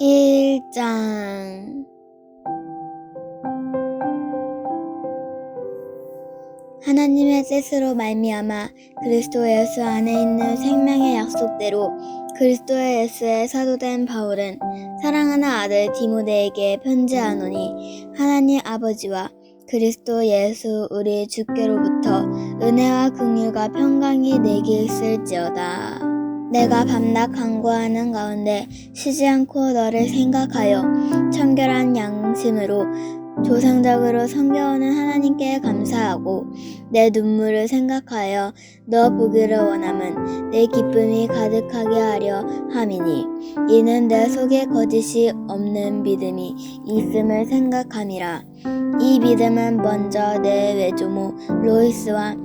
1장 하나님의 뜻으로 말미암아 그리스도 예수 안에 있는 생명의 약속대로 그리스도 예수의 사도된 바울은 사랑하는 아들 디모데에게 편지하노니 하나님 아버지와 그리스도 예수 우리 주께로부터 은혜와 긍휼과 평강이 내게 있을지어다. 내가 밤낮 간구하는 가운데 쉬지 않고 너를 생각하여 청결한 양심으로 조상적으로 섬겨오는 하나님께 감사하고 내 눈물을 생각하여 너 보기를 원함은 내 기쁨이 가득하게 하려 함이니 이는 내 속에 거짓이 없는 믿음이 있음을 생각함이라. 이 믿음은 먼저 내 외조모 로이스와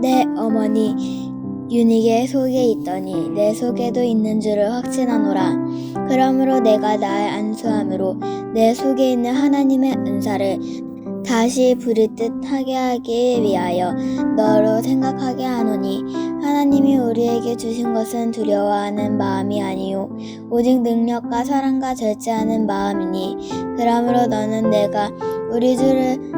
내 어머니 유닉의 속에 있더니 내 속에도 있는 줄을 확신하노라. 그러므로 내가 나의 안수함으로 내 속에 있는 하나님의 은사를 다시 부르듯 하게 하기 위하여 너로 생각하게 하노니 하나님이 우리에게 주신 것은 두려워하는 마음이 아니요 오직 능력과 사랑과 절제하는 마음이니 그러므로 너는 내가 우리 주를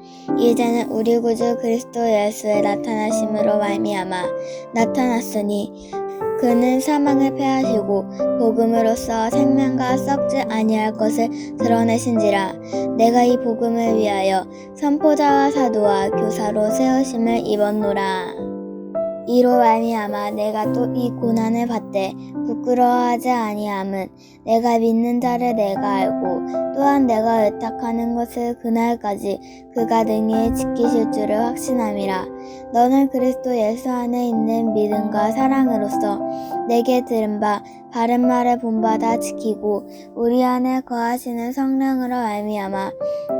이제는 우리 구주 그리스도 예수의 나타나심으로 말미암아 나타났으니 그는 사망을 패하시고 복음으로써 생명과 썩지 아니할 것을 드러내신지라. 내가 이 복음을 위하여 선포자와 사도와 교사로 세우심을 입었노라 이로 말미암아 내가 또 이 고난을 받되 부끄러워하지 아니함은 내가 믿는 자를 내가 알고 또한 내가 의탁하는 것을 그날까지 그가 능히 지키실 줄을 확신함이라 너는 그리스도 예수 안에 있는 믿음과 사랑으로서 내게 들은 바 바른 말을 본받아 지키고 우리 안에 거하시는 성령으로 말미암아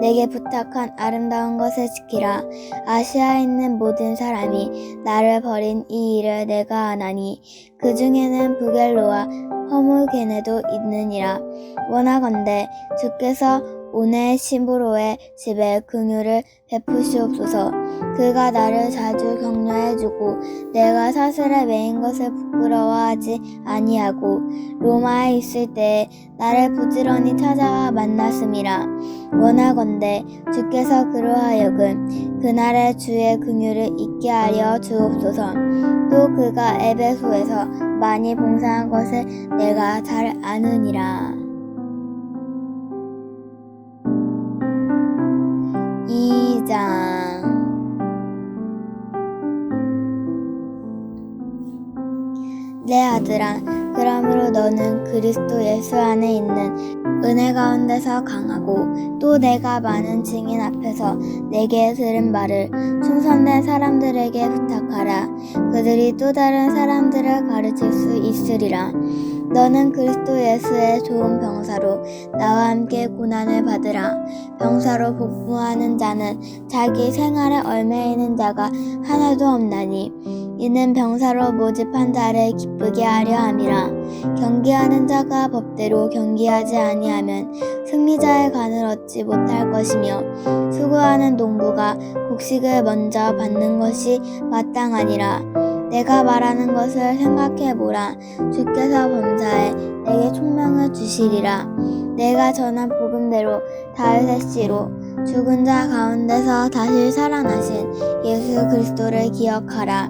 내게 부탁한 아름다운 것을 지키라. 아시아에 있는 모든 사람이 나를 버린 이 일을 내가 아나니 그 중에는 부겔로와 허무게네도 있느니라. 원하건대 주께서 오네 시부로의 집에 긍휼을 베푸시옵소서. 그가 나를 자주 격려해주고 내가 사슬에 매인 것을 부끄러워하지 아니하고 로마에 있을 때에 나를 부지런히 찾아와 만났음이라. 원하건대 주께서 그로하여금 그날의 주의 긍휼을 잊게 하려 주옵소서. 또 그가 에베소에서 많이 봉사한 것을 내가 잘 아느니라. 2장 내 아들아. 그러므로 너는 그리스도 예수 안에 있는 은혜 가운데서 강하고 또 내가 많은 증인 앞에서 내게 들은 말을 충성된 사람들에게 부탁하라. 그들이 또 다른 사람들을 가르칠 수 있으리라 너는 그리스도 예수의 좋은 병사로 나와 함께 고난을 받으라. 병사로 복무하는 자는 자기 생활에 얼매이는 자가 하나도 없나니 이는 병사로 모집한 자를 기쁘게 하려 함이라. 경기하는 자가 법대로 경기하지 아니하면 승리자의 간을 얻지 못할 것이며 수고하는 농부가 곡식을 먼저 받는 것이 마땅하니라. 내가 말하는 것을 생각해 보라. 주께서 범사에 내게 총명을 주시리라. 내가 전한 복음대로 다윗의 씨로 죽은 자 가운데서 다시 살아나신 예수 그리스도를 기억하라.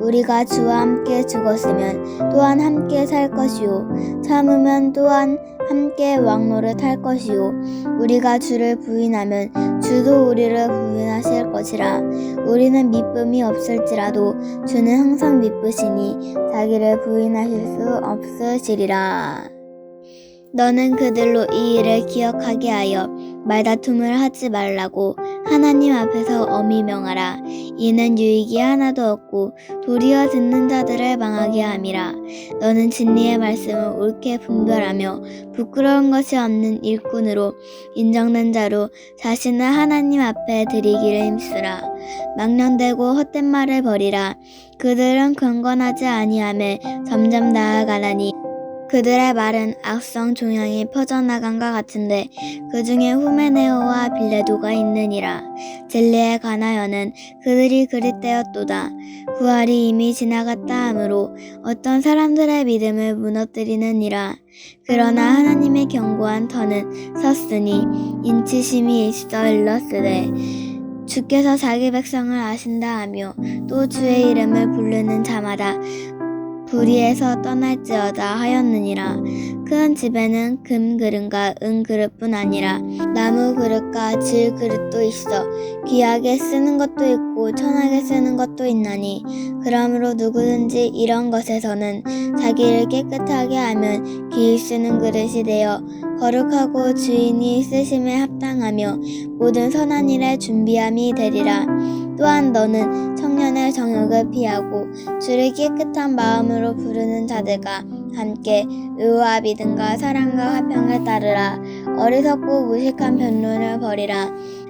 우리가 주와 함께 죽었으면 또한 함께 살 것이요. 참으면 또한 함께 왕노를 할 것이요. 우리가 주를 부인하면 주도 우리를 부인하실 것이라. 우리는 미쁨이 없을지라도 주는 항상 미쁘시니 자기를 부인하실 수 없으시리라. 너는 그들로 이 일을 기억하게 하여 말다툼을 하지 말라고 하나님 앞에서 엄히 명하라. 이는 유익이 하나도 없고 도리어 듣는 자들을 망하게 함이라. 너는 진리의 말씀을 옳게 분별하며 부끄러운 것이 없는 일꾼으로 인정된 자로 자신을 하나님 앞에 드리기를 힘쓰라. 망령되고 헛된 말을 버리라. 그들은 경건하지 아니함에 점점 나아가나니 그들의 말은 악성 종양이 퍼져나간과 같은데 그 중에 후메네오와 빌레도가 있느니라. 진리에 관하여는 그들이 그릇되었도다. 부활이 이미 지나갔다 하므로 어떤 사람들의 믿음을 무너뜨리느니라. 그러나 하나님의 견고한 터는 섰으니 인치심이 있어 일렀으되 주께서 자기 백성을 아신다 하며 또 주의 이름을 부르는 자마다 불의에서 떠날지어다 하였느니라. 큰 집에는 금 그릇과 은 그릇뿐 아니라 나무 그릇과 질 그릇도 있어 귀하게 쓰는 것도 있고 천하게 쓰는 것도 있나니 그러므로 누구든지 이런 것에서는 자기를 깨끗하게 하면 귀히 쓰는 그릇이 되어 거룩하고 주인이 쓰심에 합당하며 모든 선한 일에 준비함이 되리라. 또한 너는 청년의 정욕을 피하고 주를 깨끗한 마음으로 부르는 자들과 함께 의와 믿음과 사랑과 화평을 따르라. 어리석고 무식한 변론을 버리라.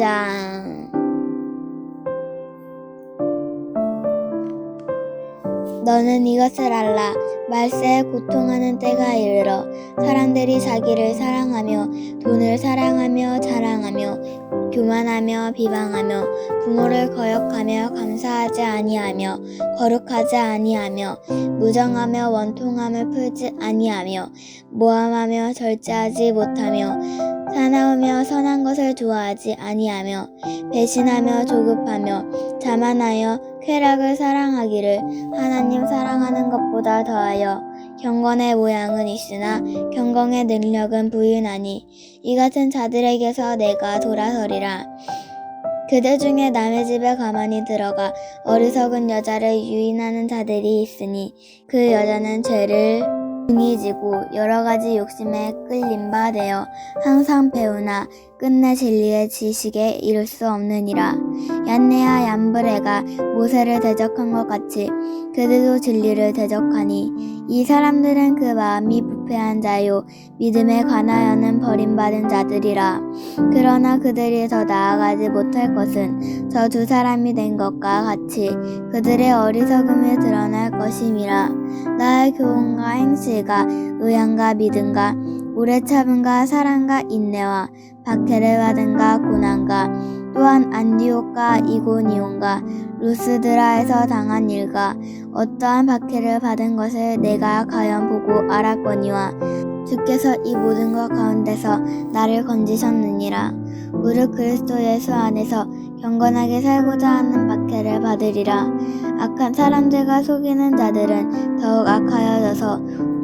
3장 너는 이것을 알라. 말세에 고통하는 때가 이르러 사람들이 자기를 사랑하며 돈을 사랑하며 자랑하며 교만하며 비방하며 부모를 거역하며 감사하지 아니하며 거룩하지 아니하며 무정하며 원통함을 풀지 아니하며 모함하며 절제하지 못하며 사나우며 선한 것을 좋아하지 아니하며 배신하며 조급하며 자만하여 쾌락을 사랑하기를 하나님 사랑하는 것보다 더하여 경건의 모양은 있으나 경건의 능력은 부인하니 이 같은 자들에게서 내가 돌아서리라. 그들 중에 남의 집에 가만히 들어가 어리석은 여자를 유인하는 자들이 있으니 그 여자는 죄를 중이지고 여러 가지 욕심에 끌린 바 되어 항상 배우나 끝내 진리의 지식에 이를 수 없느니라. 얀네와 얀브레가 모세를 대적한 것 같이 그들도 진리를 대적하니 이 사람들은 그 마음이 부패한 자요 믿음에 관하여는 버림받은 자들이라. 그러나 그들이 더 나아가지 못할 것은 저 두 사람이 된 것과 같이 그들의 어리석음이 드러날 것임이라. 나의 교훈과 행실과 의향과 믿음과 오래 참음과 사랑과 인내와 박해를 받은가 고난과 또한 안디옥과 이고니온과 루스드라에서 당한 일과 어떠한 박해를 받은 것을 내가 과연 보고 알았거니와 주께서 이 모든 것 가운데서 나를 건지셨느니라. 무릇 그리스도 예수 안에서 경건하게 살고자 하는 박해를 받으리라. 악한 사람들과 속이는 자들은 더욱 악하여져서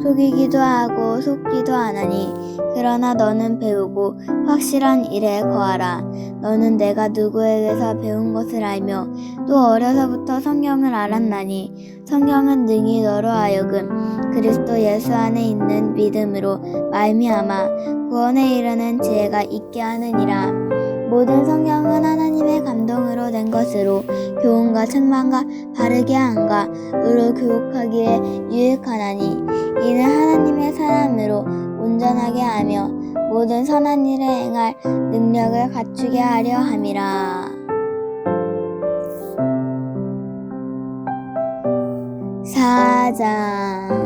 속이기도 하고 속기도 하나니 그러나 너는 배우고 확실한 일에 거하라. 너는 내가 누구에게서 배운 것을 알며 또 어려서부터 성경을 알았나니 성경은 능히 너로 하여금 그리스도 예수 안에 있는 믿음으로 말미암아 구원에 이르는 지혜가 있게 하느니라 모든 성경은 하나님의 감동으로 된 것으로 교훈과 책망과 바르게 함과 의로 교육하기에 유익하나니 이는 하나님의 사람으로 온전하게 하며 모든 선한 일을 행할 능력을 갖추게 하려 함이라. 사장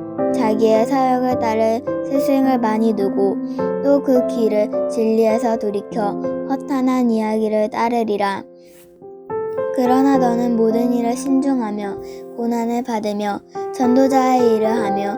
자기의 사역을 따를 스승을 많이 두고 또그 귀를 진리에서 돌이켜 허탄한 이야기를 따르리라. 그러나 너는 모든 일을 신중하며 고난을 받으며 전도자의 일을 하며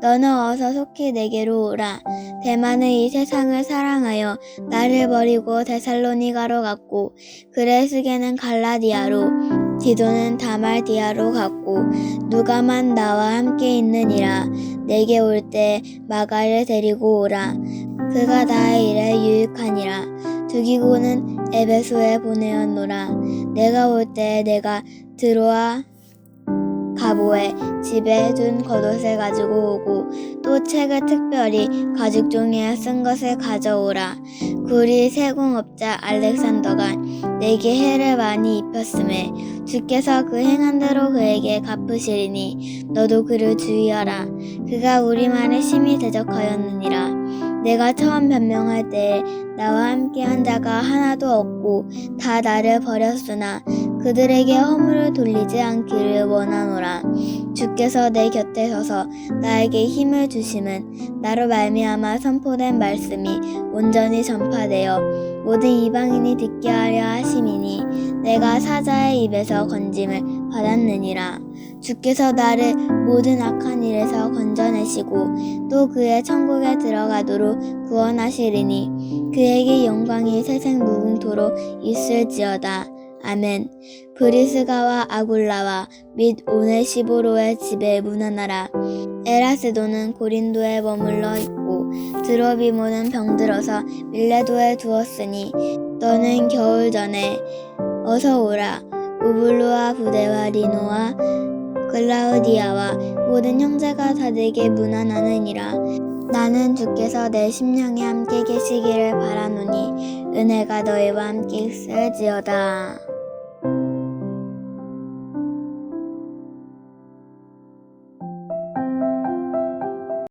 너는 어서 속히 내게로 오라. 대만은 이 세상을 사랑하여 나를 버리고 데살로니가로 갔고 그레스게는 갈라디아로 디도는 다말디아로 갔고 누가만 나와 함께 있느니라. 내게 올 때 마가를 데리고 오라. 그가 나의 일에 유익하니라. 두기고는 에베소에 보내었노라. 내가 올 때 내가 들어와 가보에 집에 둔 겉옷을 가지고 오고 또 책을 특별히 가죽 종이에 쓴 것을 가져오라. 구리 세공업자 알렉산더가 내게 해를 많이 입혔음에 주께서 그 행한 대로 그에게 갚으시리니 너도 그를 주의하라. 그가 우리만을 심히 대적하였느니라. 내가 처음 변명할 때에 나와 함께 한 자가 하나도 없고 다 나를 버렸으나 그들에게 허물을 돌리지 않기를 원하노라. 주께서 내 곁에 서서 나에게 힘을 주심은 나로 말미암아 선포된 말씀이 온전히 전파되어 모든 이방인이 듣게 하려 하심이니 내가 사자의 입에서 건짐을 받았느니라. 주께서 나를 모든 악한 일에서 건져내시고 또 그의 천국에 들어가도록 구원하시리니 그에게 영광이 세생 무궁토록 있을지어다. 아멘. 브리스가와 아굴라와 및 오네시보로의 집에 문안하라. 에라스도는 고린도에 머물러 있고 드로비모는 병들어서 밀레도에 두었으니 너는 겨울 전에 어서 오라. 우블루와 부대와 리노와 글라우디아와 모든 형제가 다 내게 문안하느니라. 나는 주께서 내 심령에 함께 계시기를 바라노니 은혜가 너희와 함께 있을지어다.